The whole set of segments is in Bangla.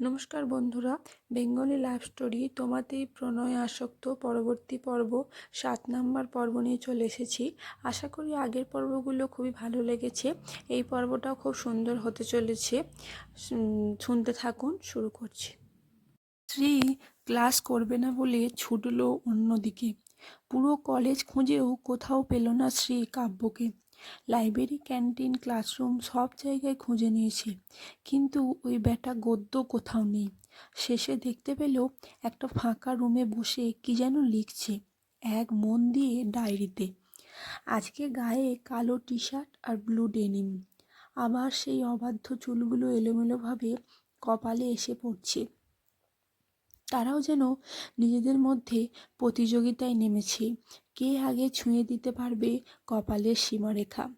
নমস্কার বন্ধুরা, বেঙ্গলি লাভ স্টোরি তোমাতেই প্রণয় আসক্ত পরবর্তী পর্ব, সাত নাম্বার পর্ব নিয়ে চলে এসেছি। আশা করি আগের পর্বগুলো খুবই ভালো লেগেছে। এই পর্বটাও খুব সুন্দর হতে চলেছে। শুনতে থাকুন, শুরু করছি। শ্রী ক্লাস করবে না বলে ছুটলো অন্যদিকে। পুরো কলেজ খুঁজেও কোথাও পেল না শ্রী কাব্যকে। লাইব্রেরি, ক্যান্টিন, ক্লাসরুম সব জায়গায় খুঁজে নিয়েছে। কিন্তু ওই ব্যাটা গদ্য কোথাও নেই। শেষে দেখতে পেল একটা ফাঁকা রুমে বসে কি যেন লিখছে এক মন দিয়ে ডায়েরিতে। আজকে গায়ে কালো টি শার্ট আর ব্লু ডেনিম। আবার সেই অবাধ্য চুলগুলো এলোমেলোভাবে কপালে এসে পড়ছে। তারাও যেন নিজেদের মধ্যে প্রতিযোগিতায় নেমেছে। কে আগে ছুঁয়ে দিতে পারবে কপালের সীমারেখা?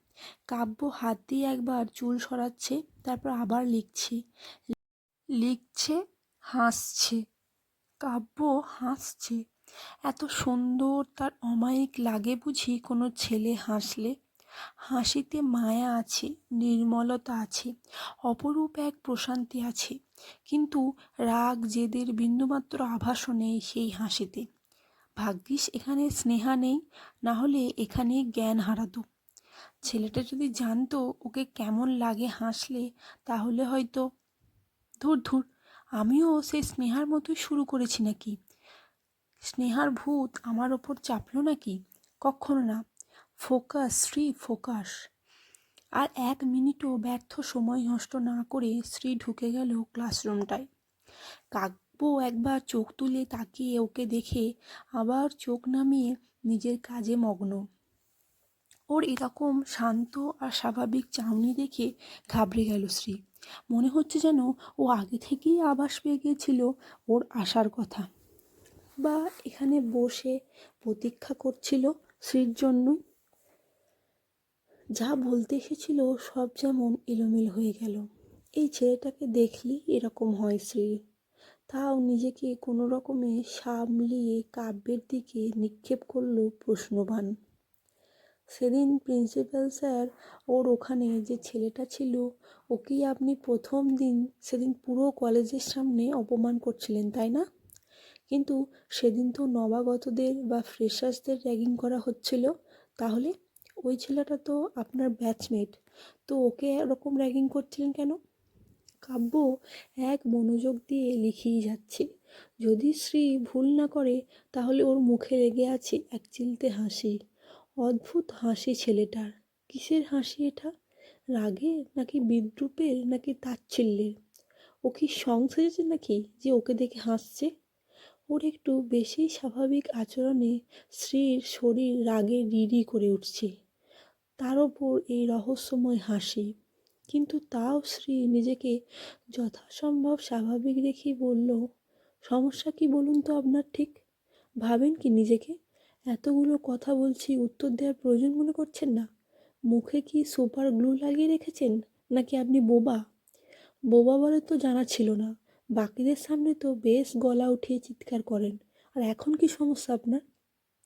কাব্য হাত দিয়ে একবার চুল সরাচ্ছে, তারপর আবার লিখছে। লিখছে, হাসছে। কাব্য হাসছে। এত সুন্দর তার অমায়িক লাগে বুঝি কোনো ছেলে হাসলে। হাসিতে মায়া আছে, নির্মলতা আছে, অপরূপ এক প্রশান্তি আছে। কিন্তু রাগ, জেদের বিন্দুমাত্র আভাসও নেই সেই হাসিতে। ভাগ্যিস এখানে স্নেহা নেই, না হলে এখানে জ্ঞান হারাতো। ছেলেটা যদি জানতো ওকে কেমন লাগে হাসলে, তাহলে হয়তো, ধুর ধুর, আমিও সেই স্নেহার মতোই শুরু করেছি নাকি? স্নেহার ভূত আমার ওপর চাপলো নাকি? কখনো না। Focus, Shri focus. আর এক মিনিটও ব্যর্থ সময় নষ্ট না করে শ্রী ঢুকে গেল ক্লাসরুমটায়। কাব্য একবার চোখ তুলে তাকিয়ে ওকে দেখে আবার চোখ নামিয়ে নিজের কাজে মগ্ন। ওর এরকম শান্ত আর স্বাভাবিক চাউনি দেখে ঘাবড়ে গেল শ্রী। মনে হচ্ছে যেন ও আগে থেকেই আভাস পেয়ে গিয়েছিল ওর আসার কথা। বা এখানে বসে প্রতীক্ষা করছিল শ্রীর জন্যই। যা বলতে এসেছিল সব যেমন এলোমেলো হয়ে গেল। এই ছেলেটাকে দেখলি এরকম হয় শ্রী। তাও নিজেকে কোনো রকমে সামলিয়ে কাব্যের দিকে নিক্ষেপ করল প্রশ্নবান। সেদিন প্রিন্সিপাল স্যার ওর ওখানে যে ছেলেটা ছিল ওকেই আপনি প্রথম দিন সেদিন পুরো কলেজের সামনে অপমান করছিলেন, তাই না? কিন্তু সেদিন তো নবাগতদের বা ফ্রেশার্সদের র্যাগিং করা হচ্ছিল। তাহলে ওই ছেলেটা তো আপনার ব্যাচমেট তো ওকে এরকম র্যাগিং করছিলেন কেন? কাব্য এক মনোযোগ দিয়ে লিখেই যাচ্ছে। যদি শ্রী ভুল না করে, তাহলে ওর মুখে লেগে আছে এক চিলতে হাসি। অদ্ভুত হাসি ছেলেটার। কিসের হাসি এটা? রাগের নাকি বিদ্রুপের নাকি তাচ্ছিল্যের? ও কি সং সেজেছে নাকি যে ওকে দেখে হাসছে? ওর একটু বেশি স্বাভাবিক আচরণে স্ত্রীর শরীর রাগে রিরি করে উঠছে। তার ওপর এই রহস্যময় হাসি কিন্তু তাও শ্রী নিজেকে যথাসম্ভব স্বাভাবিক রেখেই বলল, সমস্যা কি বলুন তো আপনার ঠিক? ভাবেন কি নিজেকে? এতগুলো কথা বলছি, উত্তর দেওয়ার প্রয়োজন মনে করছেন না? মুখে কি সুপার গ্লু লাগিয়ে রেখেছেন, নাকি আপনি বোবা? বোবা বলে তো জানা ছিল না। বাকিদের সামনে তো বেশ গলা উঠিয়ে চিৎকার করেন। আর এখন কি সমস্যা আপনার?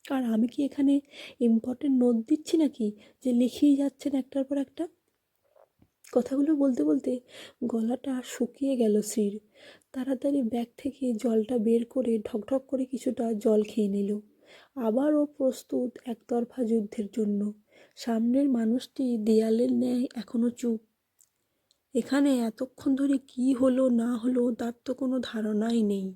আর আমি কি এখানে ইম্পর্টেন্ট নোট দিচ্ছি নাকি, যে লিখিয়ে যাচ্ছেন একটার পর একটা? কথাগুলো বলতে বলতে গলাটা শুকিয়ে গেল শ্রীর তাড়াতাড়ি ব্যাগ থেকে জলটা বের করে ঢকঢক করে কিছুটা জল খেয়ে নিল। আবারও প্রস্তুত একতরফা যুদ্ধের জন্য। সামনের মানুষটি দেয়ালের ন্যায় এখনও চুপ। এখানে এতক্ষণ ধরে কি হলো, না হলো, তার তো কোনো ধারণাই নেই।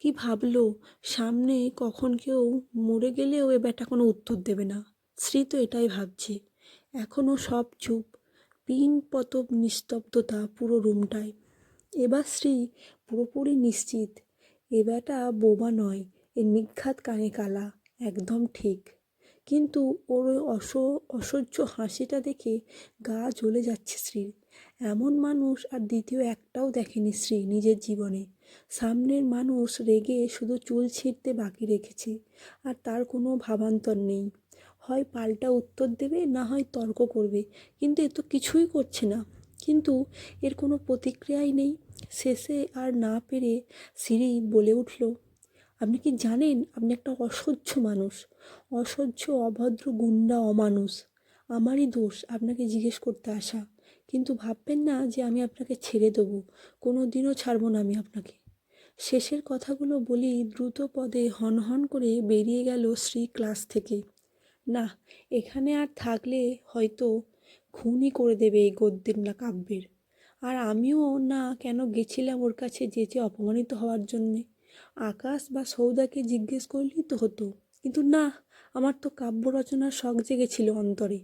কি ভাবলো? সামনে কখন কেউ মরে গেলেও এ ব্যাটা কোনো উত্তর দেবে না। শ্রী তো এটাই ভাবছে। এখনও সব চুপ। পিন পতব নিস্তব্ধতা পুরো রুমটায়। এবার শ্রী পুরোপুরি নিশ্চিত, এ ব্যাটা বোবা নয়, এ নিঘাত কানে কালা, একদম ঠিক। কিন্তু ওর ওই অস, অসহ্য হাসিটা দেখে গা জ্বলে যাচ্ছে শ্রীর। এমন মানুষ আর দ্বিতীয় একটাও দেখেনি শ্রী নিজের জীবনে। সামনের মানুষ রেগে শুধু চুল ছিঁড়তে বাকি রেখেছে, আর তার কোনো ভাবান্তর নেই। হয় পাল্টা উত্তর দেবে, না হয় তর্ক করবে। কিন্তু এ তো কিছুই করছে না। কিন্তু এর কোনো প্রতিক্রিয়াই নেই। শেষে আর না পেরে সিঁড়ি বলে উঠল, আপনি কি জানেন, আপনি একটা অসহ্য মানুষ। অসহ্য, অভদ্র, গুন্ডা, অমানুষ। আমারই দোষ আপনাকে জিজ্ঞেস করতে আসা। কিন্তু ভাববেন না যে আমি আপনাকে ছেড়ে দেবো। কোনো দিনও ছাড়বো না আমি আপনাকে। শেষের কথাগুলো বলি দ্রুত পদে হনহন করে বেরিয়ে গেল শ্রী ক্লাস থেকে। না, এখানে আর থাকলে হয়তো খুনই করে দেবে এই গদ্যের না কাব্যের। আর আমিও না কেন গেছিলাম ওর কাছে যেচে অপমানিত হওয়ার জন্যে? আকাশ বা সৌদাকে জিজ্ঞেস করলেই তো হতো। কিন্তু না, আমার তো কাব্য রচনার শখ জেগেছিল অন্তরে।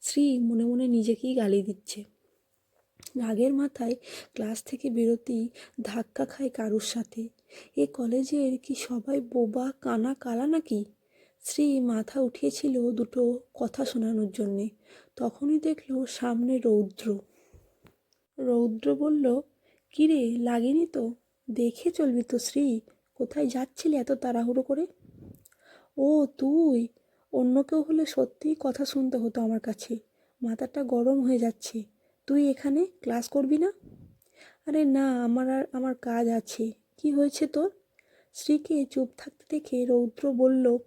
শ্রী মনে মনে নিজেকেই গালি দিচ্ছে। রাগের মাথায় ক্লাস থেকে বেরোতেই ধাক্কা খায় কারুর সাথে। এ কলেজের কি সবাই বোবা, কানা, কালা নাকি? শ্রী মাথা উঠিয়েছিল দুটো কথা শোনানোর জন্যে। তখনই দেখল সামনে রৌদ্র। রৌদ্র বলল, কিরে, লাগেনি তো? দেখে চলবি তো শ্রী কোথায় যাচ্ছিলি এত তাড়াহুড়ো করে? ও, তুই? অন্য কেউ হলে সত্যিই কথা শুনতে হতো আমার কাছে। মাথাটা গরম হয়ে যাচ্ছে। তুই এখানে? ক্লাস করবি না? আরে না, আমার আর, আমার কাজ আছে। কি হয়েছে তোর? শ্রীকে চুপ থাকতে দেখে রৌদ্র বলল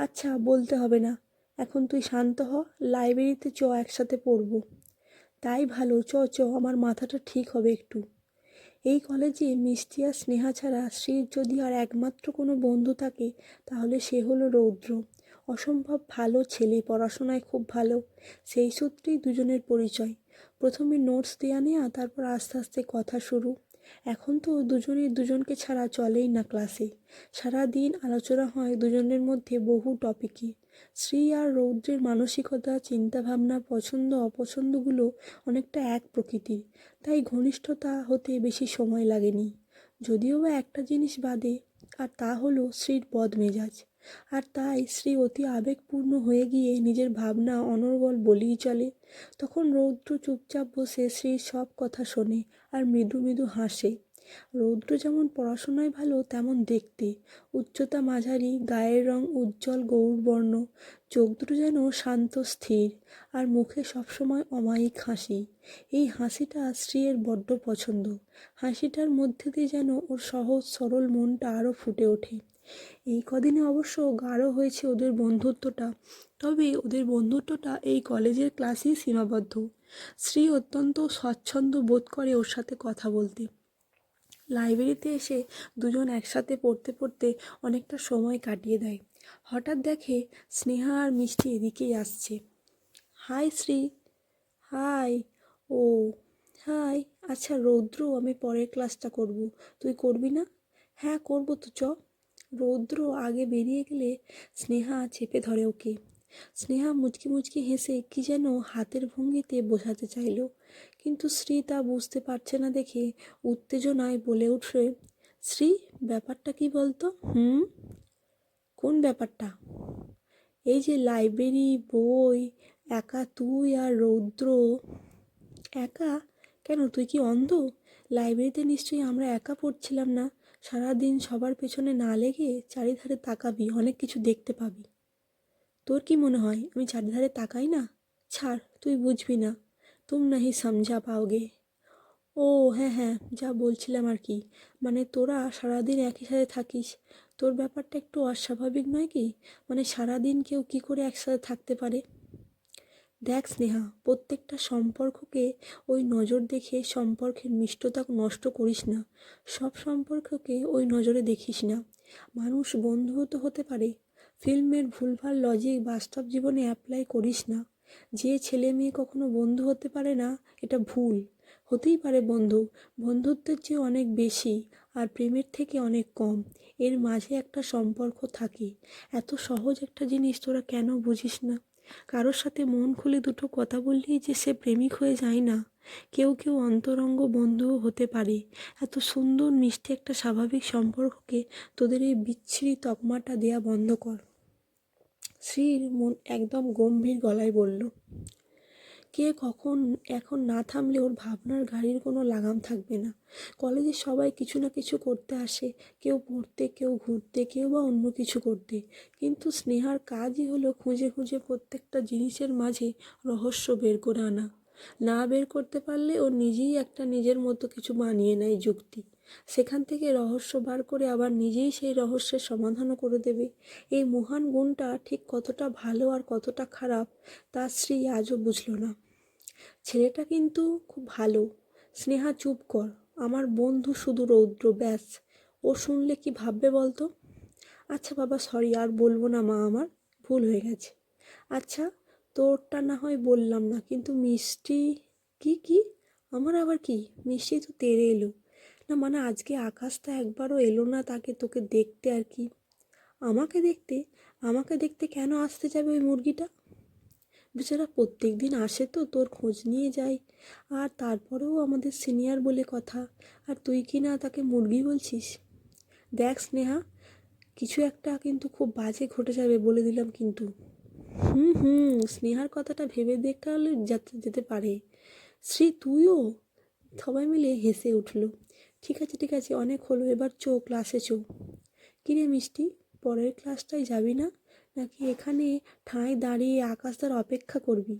আচ্ছা বলতে হবে না। এখন তুই শান্ত হ, লাইব্রেরিতে চ, একসাথে পড়ব। তাই ভালো, চ চ, আমার মাথাটা ঠিক হবে একটু। এই কলেজে মিষ্টি আর স্নেহা ছাড়া শ্রীর যদি আর একমাত্র কোনো বন্ধু থাকে, তাহলে সে হলো রৌদ্র। অসম্ভব ভালো ছেলে, পড়াশোনায় খুব ভালো। সেই সূত্রেই দুজনের পরিচয়। প্রথমে নোটস দেওয়া নেওয়া তারপর আস্তে আস্তে কথা শুরু। এখন তো দুজনে দুজনকে ছাড়া চলেই না ক্লাসে। সারা দিন আলোচনা হয় দুজনের মধ্যে বহু টপিকে। শ্রী আর রৌদ্রের মানসিকতা, চিন্তাভাবনা, পছন্দ, অপছন্দগুলো অনেকটা এক প্রকৃতির। তাই ঘনিষ্ঠতা হতে বেশি সময় লাগেনি। যদিও বা একটা জিনিস বাদে, আর তা হলো শ্রীর বদ মেজাজ আর তাই শ্রী অতি আবেগপূর্ণ হয়ে গিয়ে নিজের ভাবনা অনর্গল বলেই চলে। তখন রৌদ্র চুপচাপ বসে শ্রীর সব কথা শোনে আর মৃদু মৃদু হাসে। রৌদ্র যেমন পড়াশোনায় ভালো, তেমন দেখতে। উচ্চতা মাঝারি, গায়ের রং উজ্জ্বল গৌরবর্ণ। চোখ দুটো যেন শান্ত, স্থির আর মুখে সবসময় অমায়িক হাসি। এই হাসিটা স্ত্রীর বড্ড পছন্দ। হাসিটার মধ্যে দিয়ে যেন ওর সহজ, সরল মনটা আরও ফুটে ওঠে। এই কদিনে অবশ্য গাঢ় হয়েছে ওদের বন্ধুত্বটা। তবে ওদের বন্ধুত্বটা এই কলেজের ক্লাসেই সীমাবদ্ধ। শ্রী অত্যন্ত স্বচ্ছন্দ বোধ করে ওর সাথে কথা বলতে। লাইব্রেরিতে এসে দুজন একসাথে পড়তে পড়তে অনেকটা সময় কাটিয়ে দেয়। হঠাৎ দেখে স্নেহা আর মিষ্টি এদিকেই আসছে। হাই শ্রী, হাই, ও, হাই আচ্ছা রৌদ্র, আমি পরের ক্লাসটা করব। তুই করবি না? হ্যাঁ করব তো, চ। রৌদ্র আগে বেরিয়ে গেলে স্নেহা চেপে ধরে ওকে। স্নেহা মুচকি মুচকি হেসে কি যেন হাতের ভঙ্গিতে বোঝাতে চাইল। কিন্তু শ্রী তা বুঝতে পারছে না দেখে উত্তেজনায় বলে উঠবে শ্রী ব্যাপারটা কি বলতো? হুম? কোন ব্যাপারটা? এই যে লাইব্রেরি, বই, একা তুই আর রৌদ্র। একা? কেন? তুই কি অন্ধ? লাইব্রেরিতে নিশ্চয়ই আমরা একা পড়ছিলাম না। সারাদিন সবার পেছনে না লেগে চারিধারে তাকাবি, অনেক কিছু দেখতে পাবি। তোর কি মনে হয়, আমি চারিধারে তাকাই না? ছাড়, তুই বুঝবি না। তুম নাহি সমঝা পাওগে। ও হ্যাঁ হ্যাঁ যা বলছিলাম আর কি। মানে তোরা সারাদিন একই সাথে থাকিস। তোর ব্যাপারটা একটু অস্বাভাবিক নয় কি? মানে সারাদিন কেউ কি করে একসাথে থাকতে পারে? দেখ স্নেহা, প্রত্যেকটা সম্পর্ককে ওই নজর দেখে সম্পর্কের মিষ্টতা নষ্ট করিস না। সব সম্পর্ককে ওই নজরে দেখিস না। মানুষ বন্ধুও তো হতে পারে। ফিল্মের ভুলভাল লজিক বাস্তব জীবনে অ্যাপ্লাই করিস না। যে ছেলে মেয়ে কখনো বন্ধু হতে পারে না, এটা ভুল। হতেই পারে বন্ধু। বন্ধুত্বের চেয়ে অনেক বেশি আর প্রেমের থেকে অনেক কম। এর মাঝে একটা সম্পর্ক থাকে। এত সহজ একটা জিনিস তোরা কেন বুঝিস না? কারোর সাথে মন খুলে দুটো কথা বললেই যে সে প্রেমিক হয়ে যায় না। কেউ কেউ অন্তরঙ্গ বন্ধুও হতে পারে। এত সুন্দর, মিষ্টি একটা স্বাভাবিক সম্পর্ককে তোদের এই বিচ্ছিরি তকমাটা দেয়া বন্ধ কর। শ্রীর মন একদম গম্ভীর গলায় বলল কে কখন, এখন না থামলে ওর ভাবনার গাড়ির কোনো লাগাম থাকবে না। কলেজে সবাই কিছু না কিছু করতে আসে, কেউ পড়তে, কেউ ঘুরতে, কেউ বা অন্য কিছু করতে। কিন্তু স্নেহার কাজই হলো খুঁজে খুঁজে প্রত্যেকটা জিনিসের মাঝে রহস্য বের করে আনা। না বের করতে পারলে ও নিজেই একটা নিজের মতো কিছু বানিয়ে নেয় যুক্তি। সেখান থেকে রহস্য বার করে আবার নিজেই সেই রহস্যের সমাধানও করে দেবে। এই মহান গুণটা ঠিক কতটা ভালো আর কতটা খারাপ, তা শ্রী আজও বুঝল না। ছেলেটা কিন্তু খুব ভালো। স্নেহা, চুপ কর। আমার বন্ধু শুধু রৌদ্র, ব্যাস। ও শুনলে কি ভাববে বলতো? আচ্ছা বাবা সরি আর বলব না মা আমার। ভুল হয়ে গেছে। আচ্ছা তোরটা না হয় বললাম না, কিন্তু মিষ্টি কি কি? আমার আবার কি? মিষ্টি তো তেরে এলো। না মানে আজকে আকাশটা একবারও এলো না তাকে তোকে দেখতে আর কি? আমাকে দেখতে? আমাকে দেখতে কেন আসতে যাবে ওই মুরগিটা? বেচারা প্রত্যেক দিন আসে তো, তোর খোঁজ নিয়ে যায় আর তারপরেও আমাদের সিনিয়র বলে কথা। আর তুই কি না তাকে মুরগি বলছিস? দেখ স্নেহা, কিছু একটা কিন্তু খুব বাজে ঘটে যাবে বলে দিলাম কিন্তু। হুম হুম, স্নেহার কথাটা ভেবে দেখলে যেতে যেতে পারে। শ্রী তুইও? সবাই মিলে হেসে উঠল। ঠিক আছে ঠিক আছে, অনেক হলো, এবার চো ক্লাসে চো। কিরে মিষ্টি, পরের ক্লাসটায় যাবি না? নাকি এখানে ঠাঁই দাঁড়িয়ে আকাশদার অপেক্ষা করবি?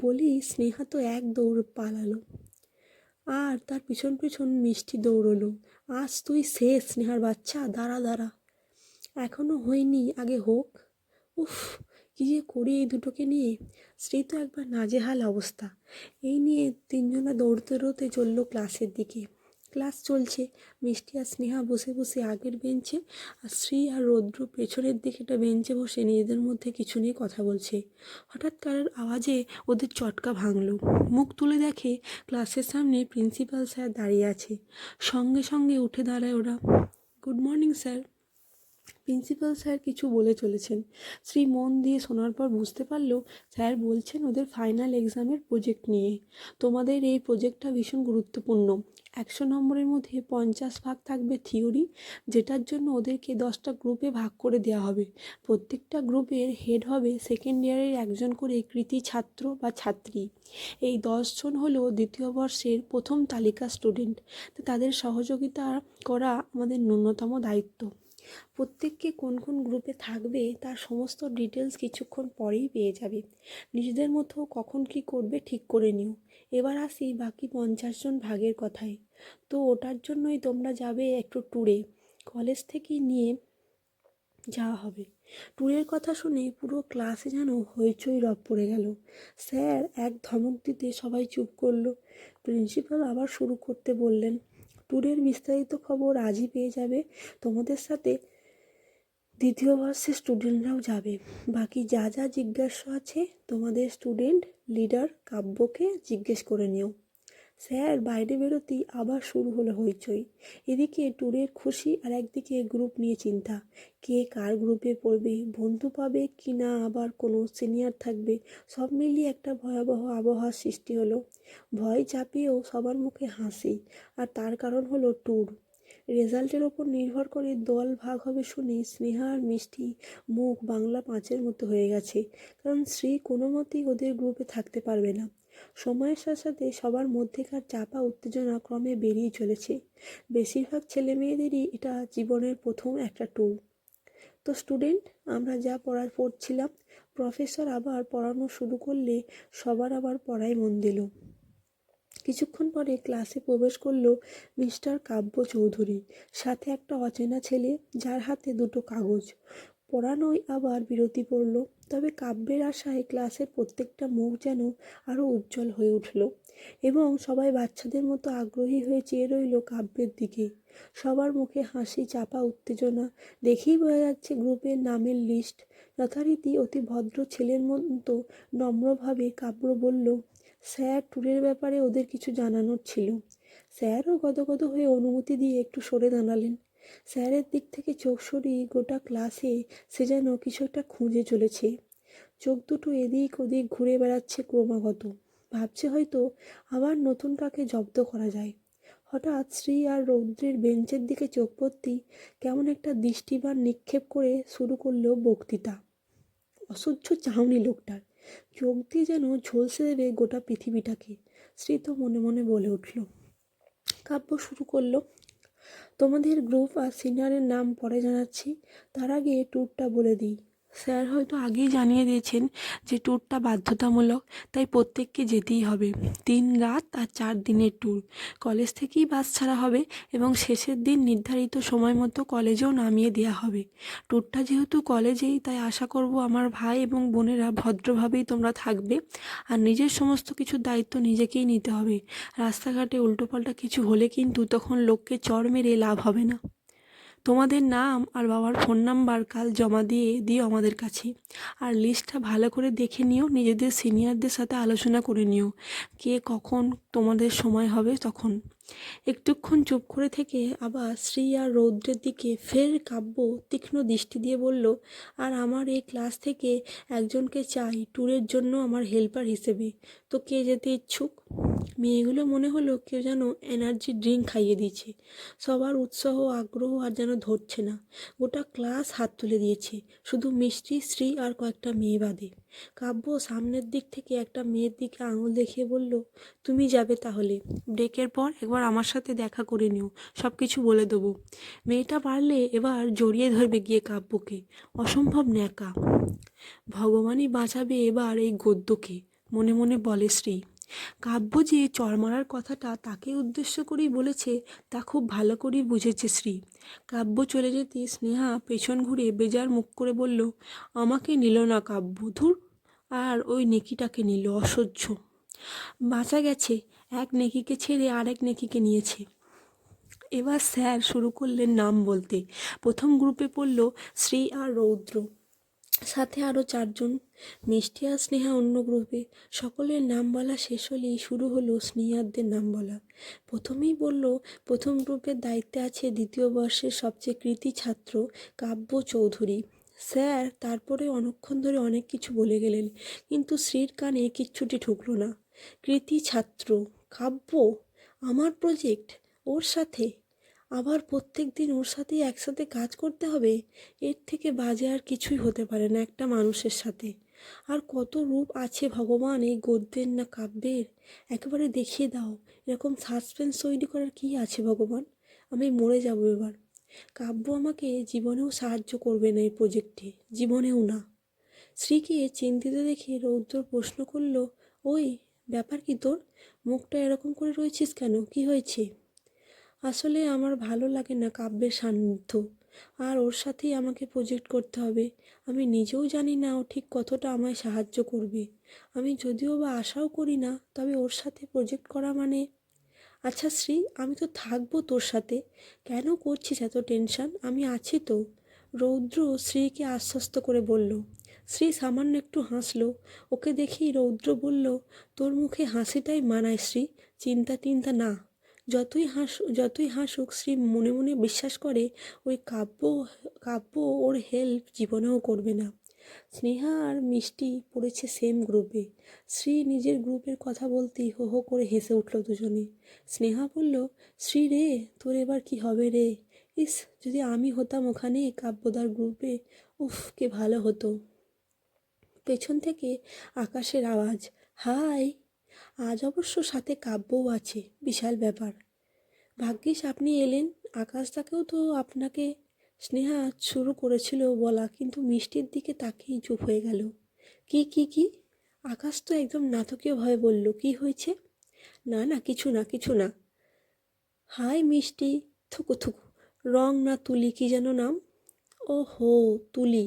বলি স্নেহা তো এক দৌড় পালালো। আর তার পিছন পিছন মিষ্টি দৌড়লো। আজ তুই শেষ, স্নেহার বাচ্চা, দাঁড়া দাঁড়া। এখনও হয়নি, আগে হোক। উফ, কী যে করি এই দুটোকে নিয়ে? শ্রী তো একবার নাজেহাল অবস্থা। এই নিয়ে তিনজনা দৌড়তে দৌড়তে চলল ক্লাসের দিকে। ক্লাস চলছে। মিষ্টি আর স্নেহা বসে বসে আগের বেঞ্চে আর শ্রী আর রৌদ্র পেছনের দিকে একটা বেঞ্চে বসে নিজেদের মধ্যে কিছু নিয়ে কথা বলছে। হঠাৎ কারোর আওয়াজে ওদের চটকা ভাঙল। মুখ তুলে দেখে ক্লাসের সামনে প্রিন্সিপাল স্যার দাঁড়িয়ে আছে। সঙ্গে সঙ্গে উঠে দাঁড়ায় ওরা। Good morning sir. Principal sir কিছু বলে চলেছেন। শ্রী মন দিয়ে শোনার পর বুঝতে পারল স্যার বলছেন ওদের ফাইনাল এক্সামের প্রজেক্ট নিয়ে। তোমাদের এই প্রজেক্টটা ভীষণ গুরুত্বপূর্ণ। একশো নম্বরের মধ্যে পঞ্চাশ ভাগ থাকবে থিওরি যেটার জন্য ওদেরকে দশটা গ্রুপে ভাগ করে দেওয়া হবে। প্রত্যেকটা গ্রুপের হেড হবে সেকেন্ড ইয়ারের একজন করে কৃতি ছাত্র বা ছাত্রী। এই দশজন হলো দ্বিতীয় বর্ষের প্রথম তালিকা স্টুডেন্ট তাদের সহযোগিতা করা আমাদের ন্যূনতম দায়িত্ব। প্রত্যেককে কোন কোন গ্রুপে থাকবে তার সমস্ত ডিটেলস কিছুক্ষণ পরেই পেয়ে যাবে। নিজেদের মতো কখন কি করবে ঠিক করে নিও। এবার আসি বাকি পঞ্চাশ জন ভাগের কথায়। তো ওটার জন্যই তোমরা যাবে একটু ট্যুরে কলেজ থেকে নিয়ে যাওয়া হবে। ট্যুরের কথা শুনে পুরো ক্লাসে যেন হইচই রব পড়ে গেল। স্যার এক ধমক দিতে সবাই চুপ করল। প্রিন্সিপাল আবার শুরু করতে বললেন ট্যুরের বিস্তারিত খবর আজই পেয়ে যাবে। তোমাদের সাথে দ্বিতীয় বর্ষের স্টুডেন্টরাও যাবে। বাকি যা যা জিজ্ঞাসা আছে তোমাদের স্টুডেন্ট লিডার কাব্যকে জিজ্ঞেস করে নিও। স্যার, বাইরে বেরোতেই আবার শুরু হলো হইচই। এদিকে ট্যুরের খুশি আর একদিকে গ্রুপ নিয়ে চিন্তা। কে কার গ্রুপে পড়বে, বন্ধু পাবে কি না আবার কোনো সিনিয়র থাকবে, সব মিলিয়ে একটা ভয়াবহ আবহাওয়ার সৃষ্টি হলো। ভয় চাপিয়েও সবার মুখে হাসি, আর তার কারণ হলো ট্যুর। রেজাল্টের ওপর নির্ভর করে দল ভাগ হবে শুনে স্নেহা আর মিষ্টি মুখ বাংলা পাঁচের মতো হয়ে গেছে, কারণ শ্রী কোনো মতেই ওদের গ্রুপে থাকতে পারবে না। সময়ের সাথে সাথে সবার মধ্যেকার চাপা উত্তেজনা ক্রমে বেরিয়ে চলেছে। বেশিরভাগ ছেলে মেয়েদেরই এটা জীবনের প্রথম একটা ট্যুর তো স্টুডেন্ট আমরা যা পড়ার পড়ছিলাম প্রফেসর আবার পড়ানো শুরু করলে সবার আবার পড়ায় মন দিল। কিছুক্ষণ পরে ক্লাসে প্রবেশ করল মিস্টার কাব্য চৌধুরী, সাথে একটা অচেনা ছেলে যার হাতে দুটো কাগজ। পড়ানোই আবার বিরতি পড়ল। তবে কাব্যের আশায় ক্লাসের প্রত্যেকটা মুখ যেন আরও উজ্জ্বল হয়ে উঠল এবং সবাই বাচ্চাদের মতো আগ্রহী হয়ে চেয়ে রইল কাব্যের দিকে। সবার মুখে হাসি, চাপা, উত্তেজনা দেখেই বোঝা যাচ্ছে গ্রুপের নামের লিস্ট যথারীতি অতি ভদ্র ছেলের মতো নম্রভাবে কাব্য বলল, স্যার, ট্যুরের ব্যাপারে ওদের কিছু জানানোর ছিল। স্যারও গদগদ হয়ে অনুমতি দিয়ে একটু সরে দাঁড়ালেন। স্যারের দিক থেকে চোখ সরিয়ে গোটা ক্লাসে সে যেন কিছু একটা খুঁজে চলেছে। চোখ দুটো এদিক ওদিক ঘুরে বেড়াচ্ছে ক্রমাগত। ভাবছে হয়তো আবার নতুন কাকে জব্দ করা যায়। হঠাৎ শ্রী আর রৌদ্রের বেঞ্চের দিকে চোখ পড়তেই কেমন একটা দৃষ্টিবান নিক্ষেপ করে শুরু করল বক্তৃতা। অসহ্য চাহনি লোকটার। চোখ দিয়ে যেন ঝলসে দেবে গোটা পৃথিবীটাকে। শ্রী তো মনে মনে বলে উঠল। কাব্য শুরু করল। তোমাদের গ্রুপ আর সিনিয়রের নাম পরে জানাচ্ছি। তার আগে ট্যুরটা বলে দিই। স্যার হয়তো আগেই জানিয়ে দিয়েছেন যে ট্যুরটা বাধ্যতামূলক, তাই প্রত্যেককে যেতেই হবে। তিন রাত আর চার দিনের ট্যুর। কলেজ থেকেই বাস ছাড়া হবে এবং শেষের দিন নির্ধারিত সময় মতো কলেজেও নামিয়ে দেওয়া হবে। ট্যুরটা যেহেতু কলেজেই, তাই আশা করব আমার ভাই এবং বোনেরা ভদ্রভাবেই তোমরা থাকবে আর নিজের সমস্ত কিছুর দায়িত্ব নিজেকেই নিতে হবে। রাস্তাঘাটে উল্টোপাল্টা কিছু হলে কিন্তু তখন লোককে চড় মেরে লাভ হবে না। তোমাদের নাম আর বাবার ফোন নাম্বার কাল জমা দিয়ে দিও আমাদের কাছে। আর লিস্টটা ভালো করে দেখে নিও, নিজেদের সিনিয়রদের সাথে আলোচনা করে নিও। কে কখন তোমাদের সময় হবে তখন। একটুক্ষণ চুপ করে থেকে আবার শ্রী আর রৌদ্রের দিকে ফের কাব্য তীক্ষ্ণ দৃষ্টি দিয়ে বলল, আর আমার এই ক্লাস থেকে একজনকে চাই, ট্যুরের জন্য আমার হেল্পার হিসেবে। তো কে যেতে ইচ্ছুক? মেয়েগুলো মনে হলো কেউ যেন এনার্জি ড্রিঙ্ক খাইয়ে দিয়েছে। সবার উৎসাহ, আগ্রহ আর যেন ধরছে না। গোটা ক্লাস হাত তুলে দিয়েছে। শুধু মিষ্টি শ্রী আর কয়েকটা মেয়ে বাদে। কাব্য সামনের দিক থেকে একটা মেয়ের দিকে আঙুল দেখিয়ে বলল, তুমি যাবে তাহলে। ব্রেকের পর একবার আমার সাথে দেখা করে নিও। সব কিছু বলে দেবো। মেয়েটা পারলে এবার জড়িয়ে ধরবে গিয়ে কাব্যকে। অসম্ভব ন্যাকা। ভগবানই বাঁচাবে এবার এই গদ্যকে। মনে মনে বলে শ্রী। কাব্য যে চর মারার কথাটা তাকে উদ্দেশ্য করেই বলেছে, তা খুব ভালো করেই বুঝেছে শ্রী। কাব্য চলে যেতে স্নেহা পেছন ঘুরে বেজার মুখ করে বলল, আমাকে নিল না কাব্য ধুর, আর ওই নেকিটাকে নিল অসহ্য। বাঁচা গেছে, এক নেকিকে ছেড়ে আরেক নেকিকে নিয়েছে। এবার স্যার শুরু করলেন নাম বলতে। প্রথম গ্রুপে পড়ল শ্রী আর রৌদ্র। সাথে আরও চারজন মিষ্টি আর স্নেহা অন্য গ্রুপে। সকলের নাম বলা শেষ হলেই শুরু হলো স্নেহাদের নাম বলা প্রথমেই বলল, প্রথম গ্রুপের দায়িত্বে আছে দ্বিতীয় বর্ষের সবচেয়ে কৃতি ছাত্র কাব্য চৌধুরী। স্যার, তারপরে অনেকক্ষণ ধরে অনেক কিছু বলে গেলেন, কিন্তু শ্রীর কানে কিচ্ছুটি ঠুকলো না। কৃতি ছাত্র কাব্য? আমার প্রজেক্ট? ওর সাথে? আবার প্রত্যেক দিন ওর সাথেই একসাথে কাজ করতে হবে, এর থেকে বাজে আর কিছুই হতে পারে না একটা মানুষের সাথে। আর কত রূপ আছে ভগবান, এই গদ্যের না কাব্যের? একেবারে দেখিয়ে দাও, এরকম সাসপেন্স তৈরি করার কী আছে ভগবান? আমি মরে যাব এবার। কাব্য আমাকে জীবনেও সাহায্য করবে না এই প্রজেক্টে জীবনেও না। শ্রীকে চিন্তিত দেখে রৌদ্র প্রশ্ন করল, ওই, ব্যাপার কি তোর? মুখটা এরকম করে রয়েছিস কেন? কি হয়েছে? আসলে আমার ভালো লাগে না কাব্যের সান্নিধ্য। আর ওর সাথেই আমাকে প্রজেক্ট করতে হবে। আমি নিজেও জানি না ও ঠিক কতটা আমায় সাহায্য করবে। আমি যদিও বা আশাও করি না, তবে ওর সাথে প্রজেক্ট করা মানে। আচ্ছা শ্রী, আমি তো থাকব তোর সাথে। কেন করছিস এত টেনশন আমি আছি তো। রৌদ্র শ্রীকে আশ্বস্ত করে বলল, শ্রী, সামান্য একটু হাসলো। ওকে দেখেই রৌদ্র বলল, তোর মুখে হাসিটাই মানায় শ্রী। চিন্তা টিন্তা না। যতই হাস, যতই হাসুক, শ্রী মনে মনে বিশ্বাস করে, ওই কাব্য কাব্য ওর হেল্প জীবনেও করবে না। স্নেহা আর মিষ্টি পড়েছে সেম গ্রুপে শ্রী নিজের গ্রুপের কথা বলতেই হো হো করে হেসে উঠল দুজনে। স্নেহা বলল, শ্রী রে, তোর এবার কি হবে রে? ইস, যদি আমি হতাম ওখানে কাব্যদার গ্রুপে উফ, কে ভালো হতো। পেছন থেকে আকাশের আওয়াজ, হাই আজ অবশ্য সাথে কাব্যও আছে, বিশাল ব্যাপার। ভাগ্যিস আপনি এলেন, আকাশটাকেও তো আপনাকে স্নেহা শুরু করেছিল বলা, কিন্তু মিষ্টির দিকে তাকিয়ে চুপ হয়ে গেল। কি কি কি? আকাশ তো একদম নাটকীয়ভাবে বলল, কি হয়েছে? না না, কিছু না কিছু না। হাই মিষ্টি, থুকু থুকু, রং না তুলি কি যেন নাম? ও হো তুলি।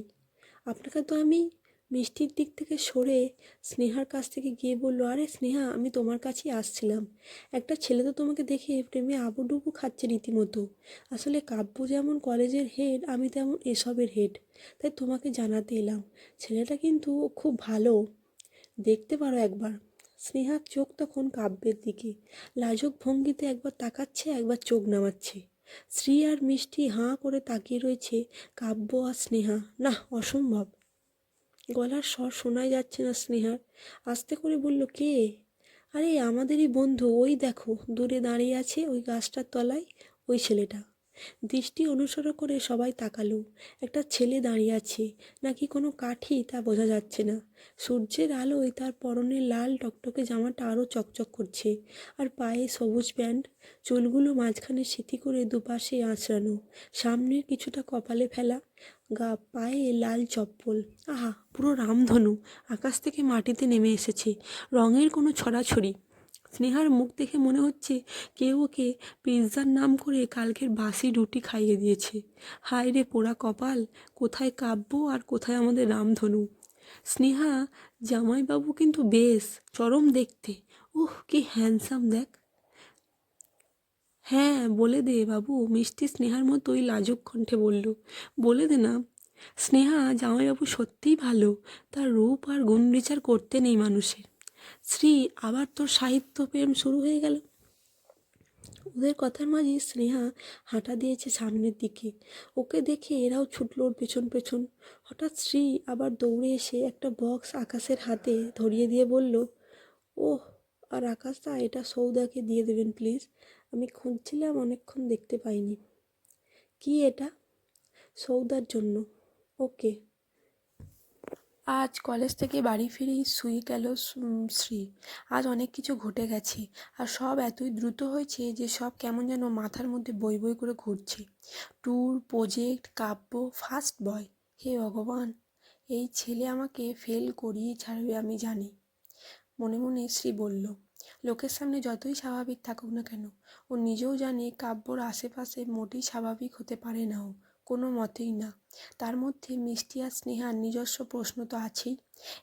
আপনাকে তো আমি মিষ্টির দিক থেকে সরে স্নেহার কাছ থেকে গিয়ে বলল, আরে স্নেহা, আমি তোমার কাছেই আসছিলাম। একটা ছেলে তো তোমাকে দেখে প্রেমে আবুডুবু খাচ্ছে রীতিমতো। আসলে কাব্য যেমন কলেজের হেড, আমি তেমন এসবের হেড। তাই তোমাকে জানাতে এলাম। ছেলেটা কিন্তু খুব ভালো। দেখতে পারো একবার। স্নেহার চোখ তখন কাব্যের দিকে। লাজক ভঙ্গিতে একবার তাকাচ্ছে, একবার চোখ নামাচ্ছে। শ্রী আর মিষ্টি হাঁ করে তাকিয়ে রয়েছে কাব্য আর স্নেহা। না অসম্ভব। গলার স্বর শোনাই যাচ্ছে না স্নেহার আস্তে করে বলল, কে? আরে, আমাদেরই বন্ধু। ওই দেখো, দূরে দাঁড়িয়ে আছে ওই গাছটার তলায়, ওই ছেলেটা। দৃষ্টি অনুসরণ করে সবাই তাকালো। একটা ছেলে দাঁড়িয়ে আছে, নাকি কোনো কাঠি তা বোঝা যাচ্ছে না। সূর্যের আলোয় তার পরনে লাল টকটকে জামাটা আরও চকচক করছে আর পায়ে সবুজ প্যান্ট। চুলগুলো মাঝখানে সিথি করে দুপাশে আঁচড়ানো, সামনের কিছুটা কপালে ফেলা, গা পায়ে লাল চপ্পল। আহা, পুরো রামধনু আকাশ থেকে মাটিতে নেমে এসেছে। রঙের কোনো ছড়াছড়ি। স্নেহার মুখ দেখে মনে হচ্ছে কেউ ওকে পিৎজার নাম করে কালকের বাসি রুটি খাইয়ে দিয়েছে। হায় রে পোড়া কপাল, কোথায় কাব্য আর কোথায় আমাদের রামধনু? স্নেহা, জামাইবাবু কিন্তু বেশ চরম দেখতে। উহ, কি হ্যান্ডসাম দেখ। হ্যাঁ বলে দে বাবু, মিষ্টি স্নেহার মতোই লাজুক কণ্ঠে বলল। বলে দে না। স্নেহা, জামাইবাবু সত্যিই ভালো। তার রূপ আর গুণ বিচার করতে নেই মানুষের। শ্রী আবার তোর সাহিত্য প্রেম শুরু হয়ে গেল। ওদের কথার মাঝে স্নেহা হাঁটা দিয়েছে সামনের দিকে। ওকে দেখে এরাও ছুটল ওর পেছন পেছন। হঠাৎ শ্রী আবার দৌড়ে এসে একটা বক্স আকাশের হাতে ধরিয়ে দিয়ে বলল, ওহ, আর আকাশদা, এটা সৌদাকে দিয়ে দেবেন প্লিজ। আমি খুঁজছিলাম, অনেকক্ষণ দেখতে পাইনি। কি এটা? সৌদার জন্য। ওকে। আজ কলেজ থেকে বাড়ি ফিরেই শুয়ে গেল শ্রী। আজ অনেক কিছু ঘটে গেছে আর সব এতই দ্রুত হয়েছে যে সব কেমন যেন মাথার মধ্যে বই বই করে ঘুরছে। Tour, project, Kavya, first boy. হে ভগবান, এই ছেলে আমাকে ফেল করিয়ে ছাড়বে আমি জানি। মনে মনে শ্রী বলল, লোকের সামনে যতই স্বাভাবিক থাকুক না কেন, ও নিজেও জানে কাব্যর আশেপাশে মোটেই স্বাভাবিক হতে পারে না কোনো মতেই না। তার মধ্যে মিষ্টি আর স্নেহার নিজস্ব প্রশ্ন তো আছেই।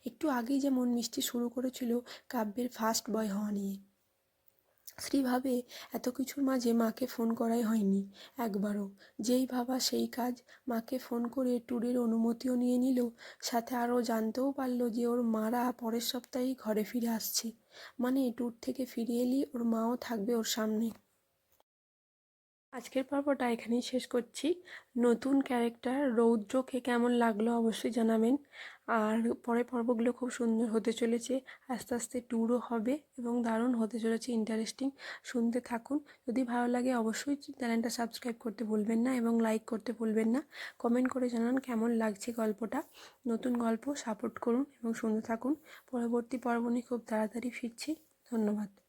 একটু আগেই যেমন মিষ্টি শুরু করেছিল কাব্যের ফার্স্ট বয় হওয়া নিয়ে। শ্রী ভাবে এত কিছুর মাঝে মাকে ফোন করাই হয়নি একবারও। যেই ভাবা সেই কাজ মাকে ফোন করে ট্যুরের অনুমতিও নিয়ে নিল, সাথে আরও জানতেও পারল যে ওর মারা পরের সপ্তাহেই ঘরে ফিরে আসছে। মানে ট্যুর থেকে ফিরে এলেই ওর মাও থাকবে ওর সামনে। আজকের পর্বটা এখানেই শেষ করছি। নতুন ক্যারেক্টার রৌদ্রকে কেমন লাগল অবশ্যই জানাবেন। আর পরের পর্বগুলো খুব সুন্দর হতে চলেছে, আস্তে আস্তে ট্যুরও হবে এবং দারুণ হতে চলেছে ইন্টারেস্টিং শুনতে থাকুন। যদি ভালো লাগে অবশ্যই চ্যানেলটা সাবস্ক্রাইব করতে ভুলবেন না এবং লাইক করতে ভুলবেন না। কমেন্ট করে জানান কেমন লাগছে গল্পটা। নতুন গল্প সাপোর্ট করুন এবং শুনতে থাকুন। পরবর্তী পর্ব নিয়ে খুব তাড়াতাড়ি ফিরছি। ধন্যবাদ।